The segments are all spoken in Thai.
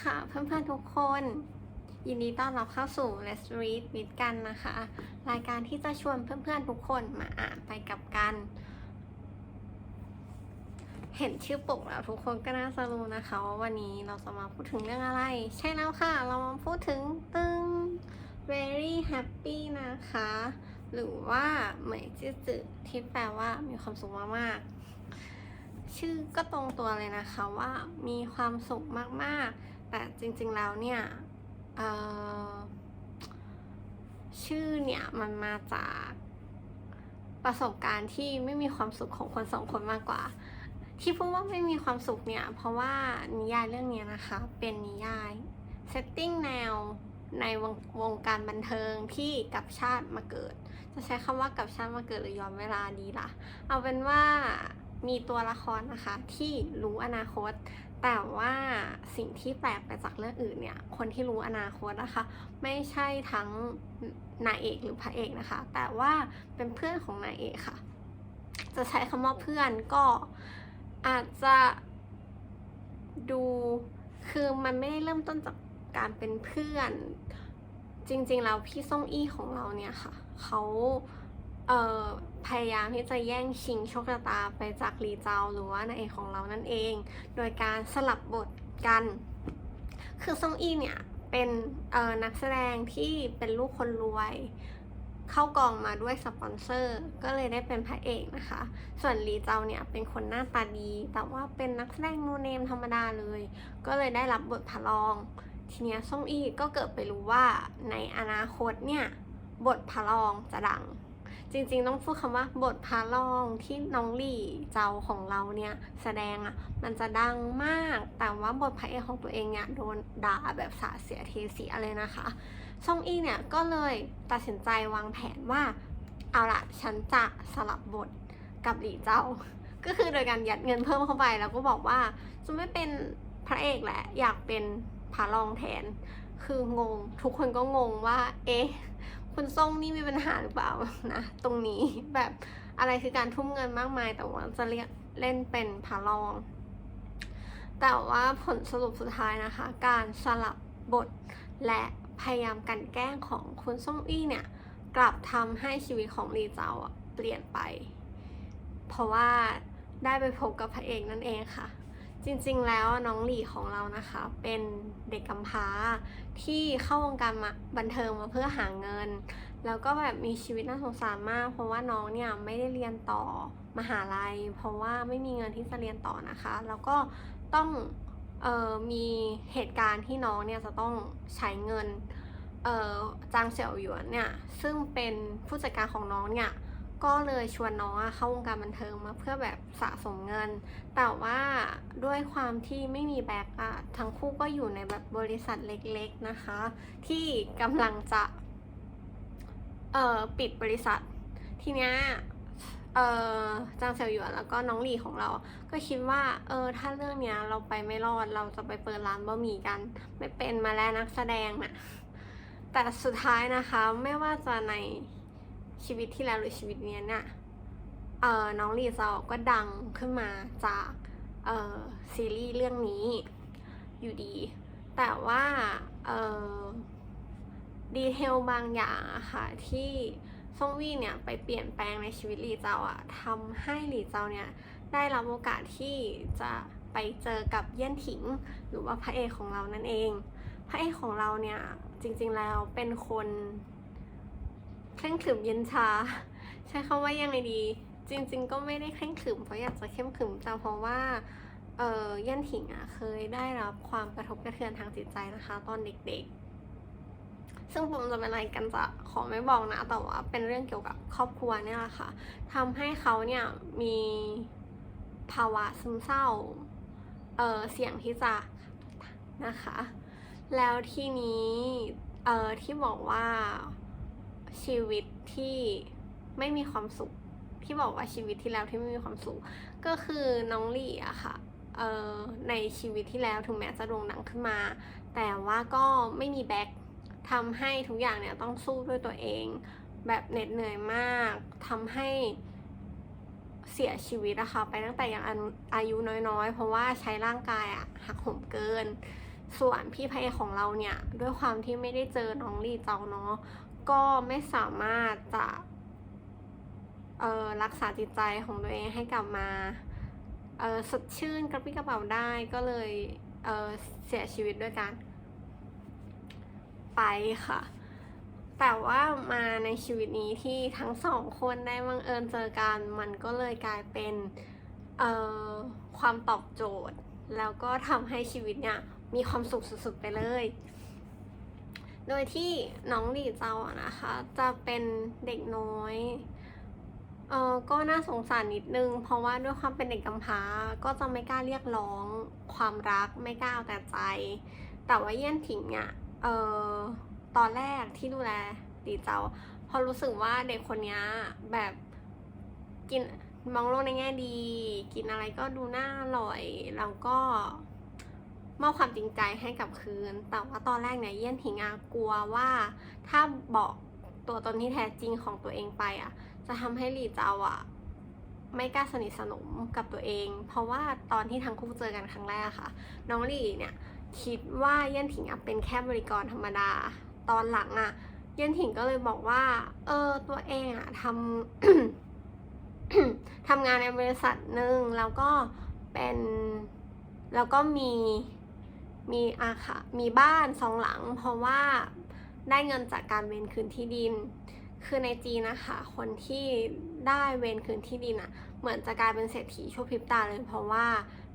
ค่ะเพื่อนๆทุกคน ยินดีต้อนรับเข้าสู่ Let's Read with กันนะคะ รายการที่จะชวนเพื่อนๆทุกคนมาอ่านไปกับกัน เห็นชื่อปกแล้วทุกคนก็น่าจะรู้นะคะว่าวันนี้เราจะมาพูดถึงเรื่องอะไร ใช่แล้วค่ะ เรามาพูดถึงตึง very happy นะคะ หรือว่าเหมยจื้อจือที่แปลว่ามีความสุขมากๆชื่อก็ตรงตัวเลยนะคะว่ามีความสุขมากๆ แต่จริงๆแล้วเนี่ยชื่อเนี่ยมันมาจากประสบการณ์ที่ไม่มีความสุขของคนสองคนมากกว่า ที่พูดว่าไม่มีความสุขเนี่ยเพราะว่านิยายเรื่องนี้นะคะเป็นนิยายเซตติ้งแนวในวงวงการบันเทิงที่กับชาติมาเกิด จะใช้คำว่ากับชาติมาเกิดหรือย้อนเวลาดีล่ะ เอาเป็นว่ามีตัวละครนะคะที่รู้อนาคต แต่ว่าสิ่งที่แปลกไปจากเรื่องอื่นเนี่ย คนที่รู้อนาคตนะคะ ไม่ใช่ทั้งนายเอกหรือพระเอกนะคะ แต่ว่าเป็นเพื่อนของนายเอกค่ะ จะใช้คำว่าเพื่อนก็อาจจะดูคือมันไม่ได้เริ่มต้นจากการเป็นเพื่อน จริงๆแล้วพี่ซ่งอี้ของเราเนี่ยค่ะเขา เอ่อพยายามที่จะแย่งชิงโชคชะตาไปจากลีเจาหรือว่านายเอกของเรานั่นเอง โดยการสลับบทกัน คือซ่งอี้เนี่ยเป็นนักแสดงที่เป็นลูกคนรวย เข้ากองมาด้วยสปอนเซอร์ ก็เลยได้เป็นพระเอกนะคะ ส่วนลีเจาเนี่ยเป็นคนหน้าตาดี แต่ว่าเป็นนักแสดงโนเนมธรรมดาเลย ก็เลยได้รับบทพระรอง ทีเนี้ยซ่งอี้ก็เกิดไปรู้ว่าในอนาคตเนี่ยบทพระรองจะดัง จริงๆ ต้องพูดคำว่าบทพระรองที่น้องหลี่เจ้าของเราเนี่ยแสดงอะ่ะมันจะดังมาก แต่ว่าบทพระเอกของตัวเองเนี่ยโดนด่าแบบสาเสียเทเสียเลยนะคะซ่งอี้เนี่ยก็เลยตัดสินใจวางแผนว่าเอาละฉันจะสลับบทกับหลี่เจ้า ก็คือโดยการยัดเงินเพิ่มเข้าไปแล้วก็บอกว่าจะไม่เป็นพระเอกแหละอยากเป็นพระรองแทน คืองงทุกคนก็งงว่า เอ๊ะ คุณส้มนี่มีปัญหาหรือเปล่านะ ตรงนี้แบบอะไรคือการทุ่มเงินมากมาย แต่ว่าจะเรียกเล่นเป็นพระรอง แต่ว่าผลสรุปสุดท้ายนะคะ การสลับบทและพยายามกันแกล้งของคุณส้มอี้เนี่ย กลับทำให้ชีวิตของลีเจ้าเปลี่ยนไป เพราะว่าได้ไปพบกับพระเอกนั่นเองค่ะ จริงๆ แล้วน้องหลี่ของเรานะคะ เป็นเด็กกำพร้าที่เข้าวงการมาบันเทิงมาเพื่อหาเงิน แล้วก็แบบมีชีวิตน่าสงสารมาก เพราะว่าน้องเนี่ยไม่ได้เรียนต่อมหาลัย เพราะว่าไม่มีเงินที่จะเรียนต่อนะคะ แล้วก็ต้องออมีเหตุการณ์ที่น้องเนี่ยจะต้องใช้เงินจางเสี่ยวหยวนเนี่ยซึ่งเป็นผู้จัดการของน้องเนี่ย ก็เลยชวนน้องเข้าวงการบันเทิงมาเพื่อแบบสะสมเงิน แต่ว่าด้วยความที่ไม่มีแบ็กอะทั้งคู่ก็อยู่ในแบบบริษัทเล็กๆนะคะ ที่กำลังจะเอ่อปิดบริษัท ทีเนี้ยเอ่อจางเสี่ยวหยวนแล้วก็น้องหลี่ของเรา ก็คิดว่า เออ ถ้าเรื่องเนี้ยเราไปไม่รอด เราจะไปเปิดร้านบะหมี่กัน ไม่เป็นมาแล้วนักแสดงน่ะ แต่สุดท้ายนะคะ ไม่ว่าจะใน ชีวิตที่แล้วหรือชีวิตเนี้ยเนี่ยเอ่อน้องลีซอก็ดังขึ้นมาจากเอ่อซีรีส์เรื่องนี้อยู่ดี แต่ว่าเอ่อดีเทลบางอย่างค่ะที่ซ่งวี่เนี่ยไปเปลี่ยนแปลงในชีวิตลีเจ้าอะทำให้ลีเจ้าเนี่ยได้รับโอกาสที่จะไปเจอกับเยี่ยนถิง หรือว่าพระเอกของเรานั่นเอง พระเอกของเราเนี่ยจริงๆแล้วเป็นคน เคร่งขรึมเย็นชา ใช้คำว่ายังไงดี จริง ๆ ก็ไม่ได้เคร่งขรึมเพราะอยากจะเข้มขรึมแต่เพราะว่าเออยันถิงอะเคยได้รับความกระทบกระเทือนทางจิตใจนะคะ ตอนเด็กๆ ซึ่งผมจะเป็นอะไรกันจะขอไม่บอกนะ แต่ว่าเป็นเรื่องเกี่ยวกับครอบครัวเนี่ยแหละค่ะทำให้เขาเนี่ยมีภาวะซึมเศร้าเออเสี่ยงที่จะนะคะ แล้วทีนี้เออที่บอกว่า ชีวิตที่ไม่มีความสุข ที่บอกว่าชีวิตที่แล้วที่ไม่มีความสุข ก็คือน้องลี่อะค่ะเอ่อในชีวิตที่แล้วถึงแม้จะโด่งดังขึ้นมา แต่ว่าก็ไม่มีแบ็คทำให้ทุกอย่างเนี่ยต้องสู้ด้วยตัวเอง แบบเหน็ดเหนื่อยมากทำให้เสียชีวิตอะคะไปตั้งแต่ยังอายุอายุน้อยๆ เพราะว่าใช้ร่างกายอะหักโหมเกิน ส่วนพี่พระเอกของเราเนี่ย ด้วยความที่ไม่ได้เจอน้องลีเจ้าเนาะ ก็ไม่สามารถจะเออรักษาจิตใจของตัวเองให้กลับมาเออสดชื่นกระปรี้กระเป๋าได้ก็เลยเออเสียชีวิตด้วยกันไปค่ะ แต่ว่ามาในชีวิตนี้ที่ทั้งสองคนได้บังเอิญเจอกัน มันก็เลยกลายเป็นเอ่อความตอบโจทย์ แล้วก็ทำให้ชีวิตเนี่ยมีความสุขสุดๆไปเลย โดยที่น้องหลี่เจ้าอะนะคะ จะเป็นเด็กน้อยเออก็น่าสงสารนิดนึง เพราะว่าด้วยความเป็นเด็กกำพร้าก็จะไม่กล้าเรียกร้อง ความรักไม่กล้าเอาแต่ใจ แต่ว่าเยี่ยนถิงเนี่ยเออตอนแรกที่ดูแลดีเจ้า พอรู้สึกว่าเด็กคนนี้แบบกินมองโลกในแง่ดี กินอะไรก็ดูน่าอร่อยแล้วก็ มอบความจริงใจให้กับคืน แต่ว่าตอนแรกเนี่ยเยี่ยนถิงอะกลัวว่า ถ้าบอกตัวตนที่แท้จริงของตัวเองไปอะ จะทำให้หลีเจ้าอะไม่กล้าสนิทสนมกับตัวเอง เพราะว่าตอนที่ทั้งคู่เจอกันครั้งแรกค่ะ น้องหลีเนี่ยคิดว่าเยี่ยนถิงอะเป็นแค่บริกรธรรมดา ตอนหลังอะ เยี่ยนถิงก็เลยบอกว่า เออตัวเองอะทำทำงานในบริษัทหนึ่งแล้วก็เป็นแล้วก็มี มีอาค่ะมีบ้านสองหลัง เพราะว่าได้เงินจากการเวนคืนที่ดิน คือในจีนนะคะ คนที่ได้เวนคืนที่ดินอะเหมือนจะกลายเป็นเศรษฐีชั่วพริบตาเลย เพราะว่า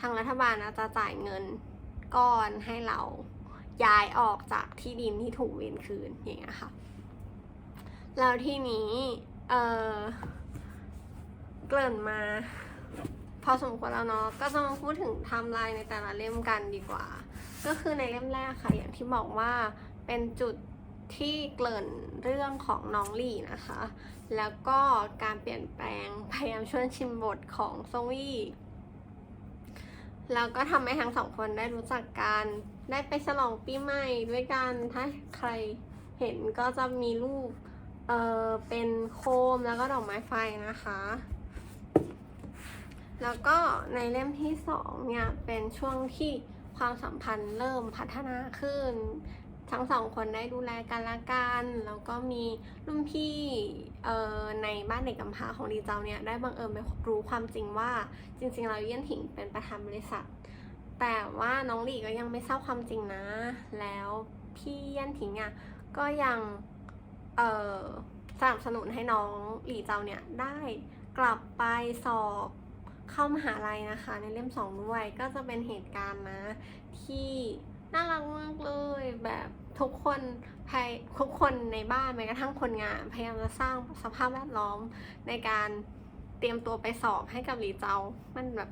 ทางรัฐบาลนะจะจ่ายเงินก้อนให้เราย้ายออกจากที่ดินที่ถูกเวนคืนอย่างเงี้ยค่ะ แล้วทีนี้ เออเกริ่นมา พอสมควรแล้วเนาะก็จะมาพูดถึงไทม์ไลน์ในแต่ละเล่มกันดีกว่า ก็คือในเล่มแรกค่ะ อย่างที่บอกว่าเป็นจุดที่เกริ่นเรื่องของน้องลี่นะคะ แล้วก็การเปลี่ยนแปลงพยายามชวยชิมบทของซงวี่แล้วก็ทำให้ทั้งสองคนได้รู้จักกันได้ไปฉลองปีใหม่ด้วยกัน ถ้าใครเห็นก็จะมีรูป เออเป็นโคมแล้วก็ดอกไม้ไฟนะคะ แล้วก็ในเล่มที่สองเนี่ยเป็นช่วงที่ความสัมพันธ์เริ่มพัฒนาขึ้น ทั้งสองคนได้ดูแลกันละกันแล้วก็มีรุ่นพี่เออในบ้านเด็กกำพร้าของดีเจ้าเนี่ยได้บังเอิญไปรู้ความจริงว่าจริงๆแล้วเยี่ยนถิงเป็นประธานบริษัท แต่ว่าน้องหลีก็ยังไม่ทราบความจริงนะ แล้วพี่เยี่ยนถิงอะก็ยังเออสนับสนุนให้น้องหลีเจ้าเนี่ยได้กลับไปสอบ เข้ามหาลัยนะคะ ในเล่มสองด้วยก็จะเป็นเหตุการณ์นะ ที่น่ารักมากเลยแบบทุกคนภายทุกคนในบ้านแม้กระทั่งคนงาน พยายามจะสร้างสภาพแวดล้อมในการเตรียมตัวไปสอบให้กับหลีเจ้ามันแบบ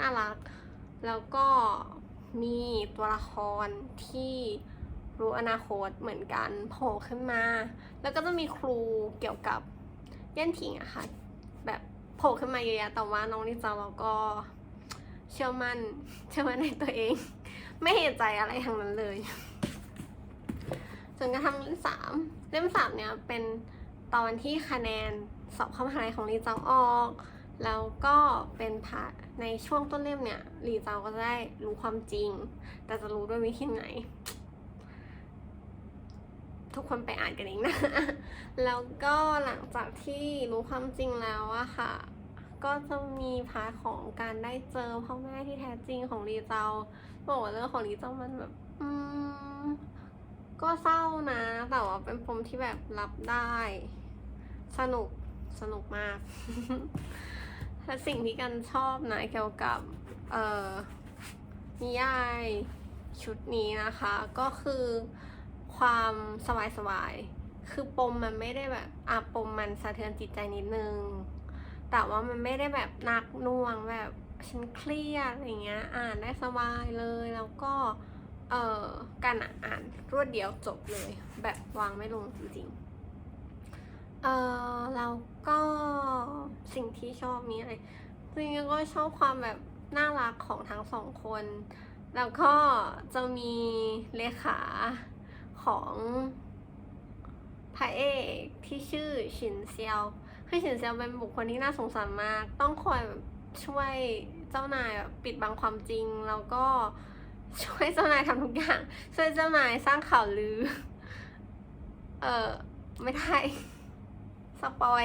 น่ารัก แล้วก็มีตัวละครที่รู้อนาคตเหมือนกันโผล่ขึ้นมา แล้วก็จะมีครูเกี่ยวกับเย่นถิงอะค่ะแบบ โผล่ขึ้นมาเยอะๆแต่ว่าน้องลิจาเราก็เชื่อมั่นเชื่อมั่นในตัวเอง ไม่เห็นใจอะไรทั้งนั้นเลยจนกระทั่งเล่มสามเล่มสามเนี่ยเป็นตอนที่คะแนนสอบเข้ามหาลัยของลีเจาออก แล้วก็เป็นพาในช่วงต้นเล่มเนี่ยลีเจาก็จะได้รู้ความจริง แต่จะรู้ด้วยวิธีไหน ทุกคนไปอ่านกันเองนะ แล้วก็หลังจากที่รู้ความจริงแล้วอะค่ะ ก็จะมีพาของการได้เจอพ่อแม่ที่แท้จริงของลีเจาบอกว่าเรื่องของลีเจามันแบบ อืม ก็เศร้านะ แต่ว่าเป็นปมที่แบบรับได้ สนุก สนุกมากและสิ่งที่กันชอบนะเกี่ยวกับ เอ่อนิยายชุดนี้นะคะ ก็คือ ความสบายสบายๆคือปมมันไม่ได้แบบอะปมมันสะเทือนจิตใจนิดนึง แต่ว่ามันไม่ได้แบบหนักน่วงแบบฉันเครียดอะไรเงี้ย อ่านได้สบายเลย แล้วก็ เอ่อ การอ่านรวดเดียวจบเลย แบบวางไม่ลงจริงๆ เอ่อ แล้วก็สิ่งที่ชอบมีอะไร จริงๆก็ชอบความแบบน่ารักของทั้งสองคน แล้วก็จะมีเลขา ของพระเอกที่ชื่อชินเซียวคือชินเซียวเป็นบุคคลที่น่าสงสารมาก ต้องคอยช่วยเจ้านายปิดบังความจริง แล้วก็ช่วยเจ้านายทำทุกอย่าง ช่วยเจ้านายสร้างข่าวลือ เออไม่ได้สปอย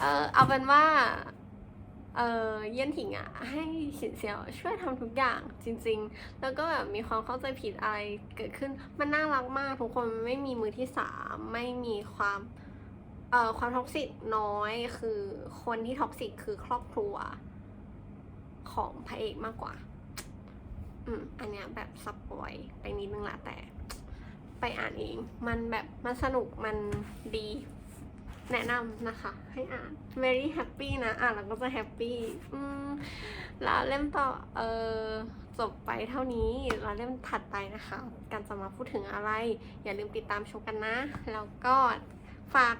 เออเอาเป็นว่า เออเยี่ยนถิงอะให้ฉินเซียวช่วยทำทุกอย่างจริง ๆ แล้วก็แบบมีความเข้าใจผิดอะไรเกิดขึ้นมันน่ารักมากทุกคนไม่มีมือที่สามไม่มีความเอ่อความท็อกซิกน้อยคือคนที่ท็อกซิกคือครอบครัวของพระเอกมากกว่า อืม อันเนี้ยแบบสปอยไปนิดนึงละแต่ ไปอ่านเอง มันแบบมันสนุกมันดี แนะนำนะคะ ให้อ่าน very happy นะอ่านแล้วก็จะ happy อืมแล้วเล่มต่อเออจบไปเท่านี้แล้วเล่มถัดไปนะคะ การจะมาพูดถึงอะไร อย่าลืมติดตามชมกันนะ แล้วก็ฝาก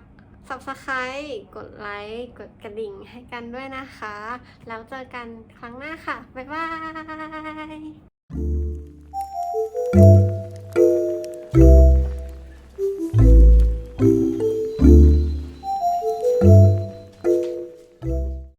subscribe กดไลค์กดกระดิ่งให้กันด้วยนะคะ แล้วเจอกันครั้งหน้าค่ะ บ๊ายบาย